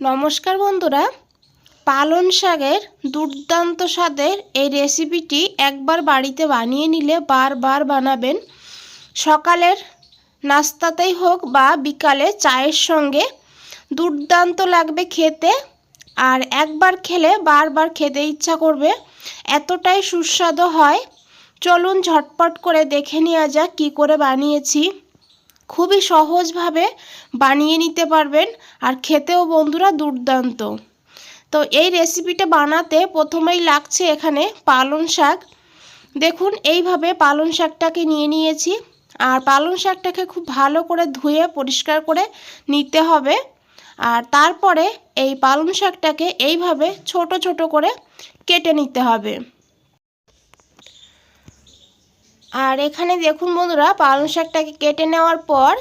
নমস্কার বন্ধুরা। পালন শাকের দুর্দান্ত স্বাদের এই রেসিপিটি একবার বাড়িতে বানিয়ে নিলে বারবার বানাবেন। সকালের নাস্তাতেই হোক বা বিকালে চায়ের সঙ্গে দুর্দান্ত লাগবে খেতে। আর একবার খেলে বারবার খেতে ইচ্ছা করবে। এতটাই সুস্বাদু হয়। চলুন ঝটপট করে দেখে নেওয়া যাক কী করে বানিয়েছি। খুবই সহজভাবে বানিয়ে নিতে পারবেন আর খেতেও বন্ধুরা দুর্দান্ত। তো এই রেসিপিটা বানাতে প্রথমেই লাগছে এখানে পালং শাক। দেখুন, এইভাবে পালং শাকটাকে নিয়ে নিয়েছি। আর পালং শাকটাকে খুব ভালো করে ধুয়ে পরিষ্কার করে নিতে হবে। আর তারপরে এই পালং শাকটাকে এইভাবে ছোট ছোট করে কেটে নিতে হবে। আর এখানে দেখুন বন্ধুরা, পালং শাকটাকে কেটে নেওয়ার পর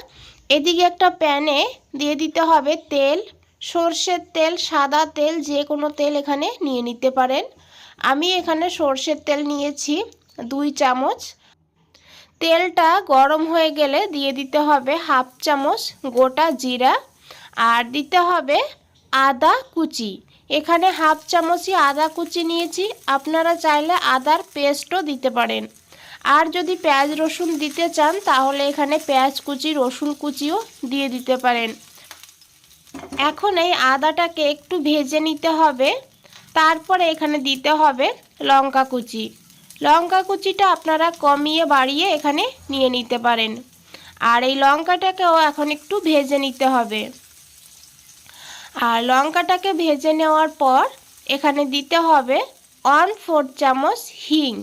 এদিকে একটা প্যানে দিয়ে দিতে হবে তেল। সর্ষের তেল, সাদা তেল, যে কোনো তেল এখানে নিয়ে নিতে পারেন। আমি এখানে সর্ষের তেল নিয়েছি দুই চামচ। তেলটা গরম হয়ে গেলে দিয়ে দিতে হবে হাফ চামচ গোটা জিরা আর দিতে হবে আদা কুচি। এখানে হাফ চামচই আদা কুচি নিয়েছি। আপনারা চাইলে আদার পেস্টও দিতে পারেন। আর যদি পেঁয়াজ রসুন দিতে চান, তাহলে এখানে পেঁয়াজ কুচি, রসুন কুচিও দিয়ে দিতে পারেন। এখন এই আদাটাকে একটু ভেজে নিতে হবে। তারপরে এখানে দিতে হবে লঙ্কা কুচি। লঙ্কা কুচিটা আপনারা কমিয়ে বাড়িয়ে এখানে নিয়ে নিতে পারেন। আর এই লঙ্কাটাকেও এখন একটু ভেজে নিতে হবে। আর লঙ্কাটাকে ভেজে নেওয়ার পর এখানে দিতে হবে ওয়ান ফোর চামচ হিং।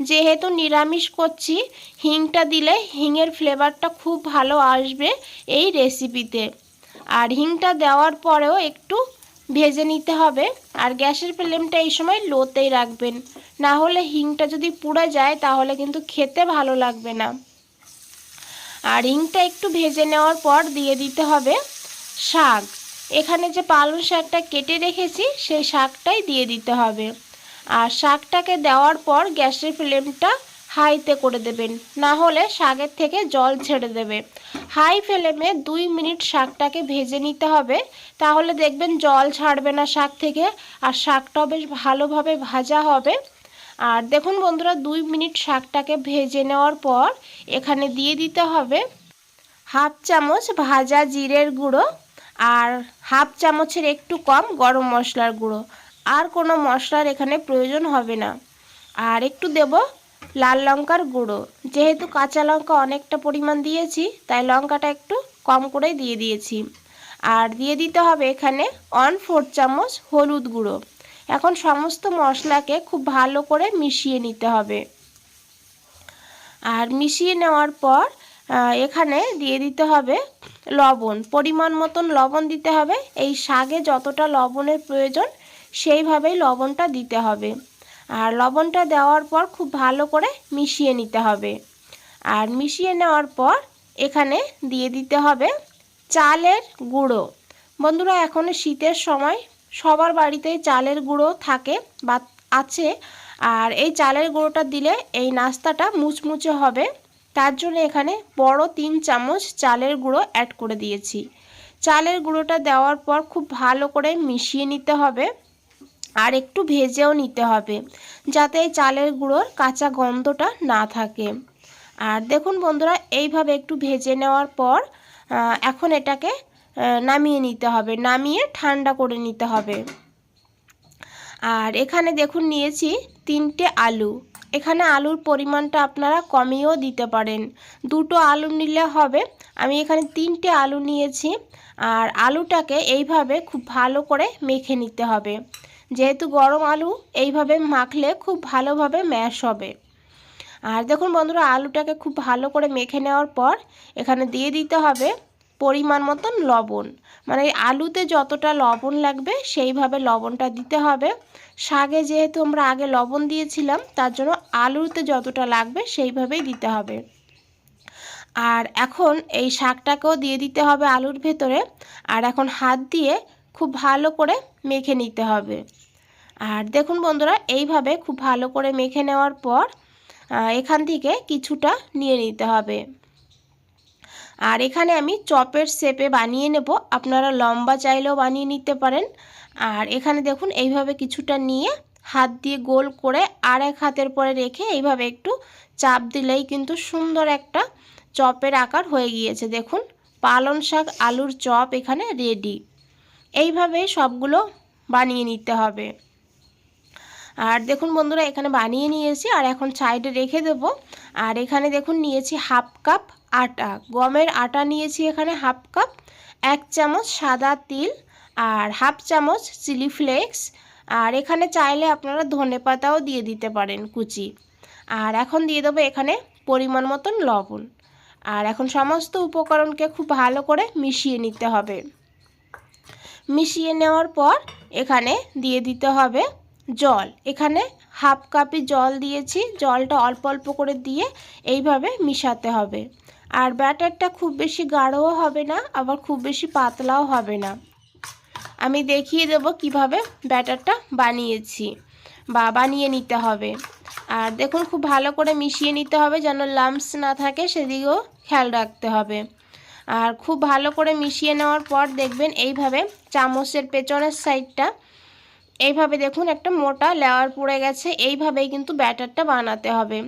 যেহেতু নিরামিষ করছি, হিংটা দিলে হিংয়ের ফ্লেভারটা খুব ভালো আসবে এই রেসিপিতে আর হিংটা দেওয়ার পরেও একটু ভেজে নিতে হবে। আর গ্যাসের ফ্লেমটা এই সময় লোতেই রাখবেন। না হলে হিংটা যদি পুড়ে যায়, তাহলে কিন্তু খেতে ভালো লাগবে না। আর হিংটা একটু ভেজে নেওয়ার পর দিয়ে দিতে হবে শাক। এখানে যে পালং শাকটা কেটে রেখেছি, সেই শাকটাই দিয়ে দিতে হবে। আর শাকটাকে দেওয়ার পর গ্যাসের ফ্লেমটা হাইতে করে দেবেন। না হলে শাকের থেকে জল ছেড়ে দেবে। হাই ফ্লেমে দুই মিনিট শাকটাকে ভেজে নিতে হবে। তাহলে দেখবেন জল ছাড়বে না শাক থেকে আর শাকটাও বেশ ভালোভাবে ভাজা হবে। আর দেখুন বন্ধুরা, দুই মিনিট শাকটাকে ভেজে নেওয়ার পর এখানে দিয়ে দিতে হবে হাফ চামচ ভাজা জিরের গুঁড়ো আর হাফ চামচের একটু কম গরম মশলার গুঁড়ো। আর কোনো মশলার এখানে প্রয়োজন হবে না। আর একটু দেব লাল লঙ্কার গুঁড়ো। যেহেতু কাঁচা লঙ্কা অনেকটা পরিমাণ দিয়েছি, তাই লঙ্কাটা একটু কম করে দিয়ে দিয়েছি। আর দিয়ে দিতে হবে এখানে ওয়ান ফোর চামচ হলুদ গুঁড়ো। এখন সমস্ত মশলাকে খুব ভালো করে মিশিয়ে নিতে হবে। আর মিশিয়ে নেওয়ার পর এখানে দিয়ে দিতে হবে লবণ। পরিমাণ মতন লবণ দিতে হবে। এই শাকে যতটা লবণের প্রয়োজন সেইভাবেই লবণটা দিতে হবে। আর লবণটা দেওয়ার পর খুব ভালো করে মিশিয়ে নিতে হবে। আর মিশিয়ে নেওয়ার পর এখানে দিয়ে দিতে হবে চালের গুঁড়ো। বন্ধুরা, এখন শীতের সময় সবার বাড়িতেই চালের গুঁড়ো থাকে বা আছে। আর এই চালের গুঁড়োটা দিলে এই নাস্তাটা মুচমুচে হবে। তার জন্য এখানে বড় তিন চামচ চালের গুঁড়ো অ্যাড করে দিয়েছি। চালের গুঁড়োটা দেওয়ার পর খুব ভালো করে মিশিয়ে নিতে হবে। আর একটু ভেজেও নিতে হবে, যাতে চালের গুঁড়োর কাঁচা গন্ধটা না থাকে। আর দেখুন বন্ধুরা, এইভাবে একটু ভেজে নেওয়ার পর এখন এটাকে নামিয়ে নিতে হবে, নামিয়ে ঠান্ডা করে নিতে হবে। আর এখানে দেখুন নিয়েছি তিনটে আলু। এখানে আলুর পরিমাণটা আপনারা কমিয়েও দিতে পারেন। দুটো আলু নিলে হবে। আমি এখানে তিনটে আলু নিয়েছি। আর আলুটাকে এইভাবে খুব ভালো করে মেখে নিতে হবে। যেহেতু গরম আলু এইভাবে মাখলে খুব ভালোভাবে ম্যাশ হবে। আর দেখুন বন্ধুরা, আলুটাকে খুব ভালো করে মেখে নেওয়ার পর এখানে দিয়ে দিতে হবে পরিমাণ মতন লবণ। মানে আলুতে যতটা লবণ লাগবে সেইভাবে লবণটা দিতে হবে। শাকে যেহেতু আমরা আগে লবণ দিয়েছিলাম, তার জন্য আলুতে যতটা লাগবে সেইভাবেই দিতে হবে। আর এখন এই শাকটাকেও দিয়ে দিতে হবে আলুর ভেতরে। আর এখন হাত দিয়ে খুব ভালো করে মেখে নিতে হবে। আর দেখুন বন্ধুরা, এইভাবে খুব ভালো করে মেখে নেওয়ার পর এখান থেকে কিছুটা নিয়ে নিতে হবে। আর এখানে আমি চপের শেপে বানিয়ে নেব। আপনারা লম্বা চাইলেও বানিয়ে নিতে পারেন। আর এখানে দেখুন, এইভাবে কিছুটা নিয়ে হাত দিয়ে গোল করে আর এক হাতের পরে রেখে এইভাবে একটু চাপ দিলেই কিন্তু সুন্দর একটা চপের আকার হয়ে গিয়েছে। দেখুন পালন শাক, আলুর চপ এখানে রেডি। এইভাবেই সবগুলো বানিয়ে নিতে হবে। আর দেখুন বন্ধুরা, এখানে বানিয়ে নিয়েছি, আর এখন সাইডে রেখে দেব। আর এখানে দেখুন নিয়েছি হাফ কাপ আটা, গমের আটা নিয়েছি এখানে হাফ কাপ, এক চামচ সাদা তিল, আর হাফ চামচ চিলি ফ্লেক্স, আর এখানে চাইলে আপনারা ধনে পাতাও দিয়ে দিতে পারেন কুচি। আর এখন দিয়ে দেবো এখানে পরিমাণ মতন লবণ। আর এখন সমস্ত উপকরণকে খুব ভালো করে মিশিয়ে নিতে হবে। মিশিয়ে নেওয়ার পর এখানে দিয়ে দিতে হবে জল। এখানে হাফ কাপি জল দিয়েছি। জলটা অল্প অল্প করে দিয়ে এইভাবে মিশাতে হবে। আর ব্যাটারটা খুব বেশি গাঢ়ও হবে না, আবার খুব বেশি পাতলাও হবে না। আমি দেখিয়ে দেব কীভাবে ব্যাটারটা বানিয়েছি বা বানিয়ে নিতে হবে। আর দেখুন, খুব ভালো করে মিশিয়ে নিতে হবে যেন লাম্পস না থাকে, সেদিকেও খেয়াল রাখতে হবে। আর খুব ভালো করে মিশিয়ে নেওয়ার পর দেখবেন এইভাবে চামচের পেছনের সাইডটা, এইভাবে দেখুন একটা মোটা লেয়ার পড়ে গেছে, এইভাবেই কিন্তু ব্যাটারটা বানাতে হবে।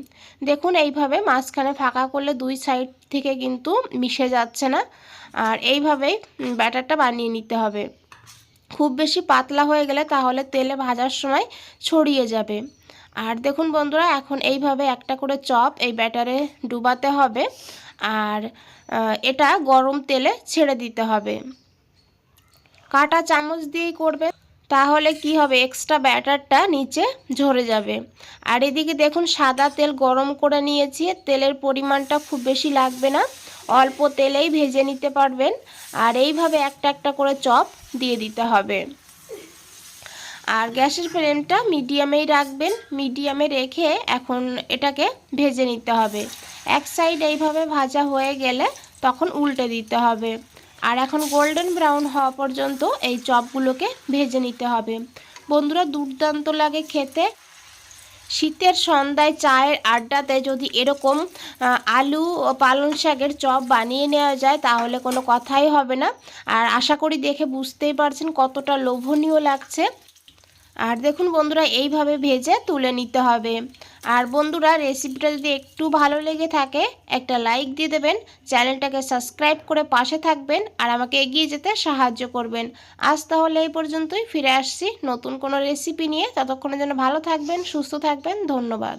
দেখুন এইভাবে মাঝখানে ফাঁকা করলে দুই সাইড থেকে কিন্তু মিশে যাচ্ছে না, আর এইভাবেই ব্যাটারটা বানিয়ে নিতে হবে। খুব বেশি পাতলা হয়ে গেলে তাহলে তেলে ভাজার সময় ছড়িয়ে যাবে। আর দেখুন বন্ধুরা, এখন এইভাবে একটা করে চপ এই ব্যাটারে ডুবাতে হবে। আর এটা গরম তেলে ছেড়ে দিতে হবে। কাটা চামচ দিয়েই করবে, তাহলে কি হবে? এক্সট্রা ব্যাটারটা নিচে ঝরে যাবে। আর এদিকে দেখুন, সাদা তেল গরম করে নিয়েছি, তেলের পরিমাণটা খুব বেশি লাগবে না। অল্প তেলেই ভেজে নিতে পারবেন। আর এইভাবে একটা একটা করে চপ দিয়ে দিতে হবে। আর গ্যাসের ফ্লেমটা মিডিয়ামেই রাখবেন, মিডিয়ামে রেখে এখন এটাকে ভেজে নিতে হবে। এক সাইড এইভাবে ভাজা হয়ে গেলে তখন উল্টে দিতে হবে। আর এখন গোল্ডেন ব্রাউন হওয়া পর্যন্ত এই চপগুলোকে ভেজে নিতে হবে। বন্ধুরা, দুর্দান্ত লাগে খেতে। শীতের সন্ধ্যায় চায়ের আড্ডাতে যদি এরকম আলু ও পালং শাকের চপ বানিয়ে নেওয়া যায়, তাহলে কোনো কথাই হবে না। আর আশা করি দেখে বুঝতেই পারছেন কতটা লোভনীয় লাগছে। আর দেখুন বন্ধুরা, এইভাবে ভেজে তুলে নিতে হবে। আর বন্ধুরা রেসিপিটা যদি একটু ভালো লেগে থাকে, একটা লাইক দিয়ে দেবেন চ্যানেলটাকে সাবস্ক্রাইব করে পাশে থাকবেন, আর আমাকে এগিয়ে যেতে সাহায্য করবেন। আজ তাহলে এই পর্যন্তই, ফিরে আসছি নতুন কোনো রেসিপি নিয়ে। ততক্ষণের জন্য ভালো থাকবেন, সুস্থ থাকবেন, ধন্যবাদ।